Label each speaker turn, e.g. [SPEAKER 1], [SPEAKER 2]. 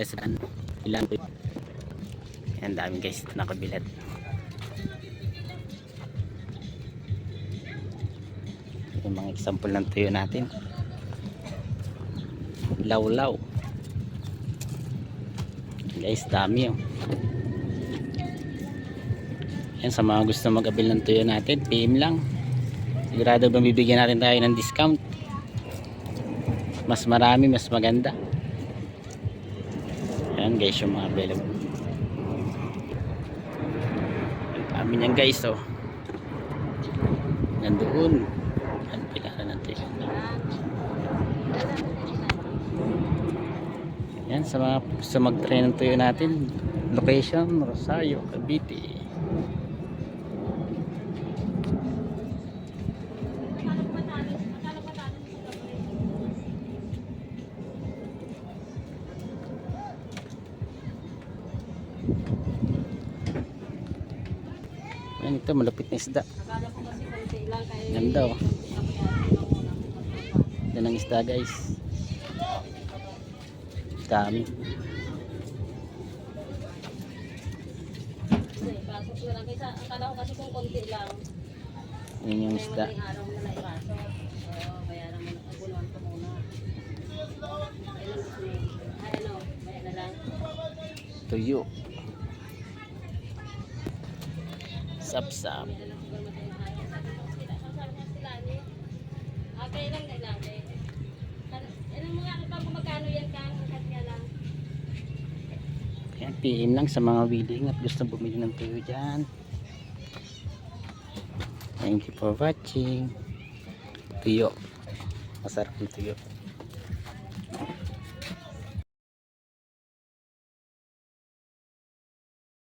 [SPEAKER 1] Saan? Ilan po? Yan dami guys nakabilat. Yung mga example ng tuyo natin. Law-law. Guys, dami oh. Yan sa mga gusto mag-abil ng tuyo natin, PM lang. Sigurado ba bibigyan natin tayo ng discount? Mas marami, mas maganda. Yan guys, yung mga available. Ang dami niyan guys, oh. Nandoon. Ang pinaka natin. Yan, sa mga gusto mag-try ng tuyo natin. Location, Rosario, Cavite. Yan ito, malapit na isda. Ganda oh. Yan ang isda guys. Dami.
[SPEAKER 2] Akala ko kasi kung konti lang.
[SPEAKER 1] Yan yung isda.
[SPEAKER 2] madaling araw Ah, kaya lang din natin. Ano mo nga pa kung magkano yan kang kanya lang.
[SPEAKER 1] Yan, PM lang sa mga willing at gusto bumili ng tuyo dyan. Thank you for watching. Tuyo. Masarap yung tuyo.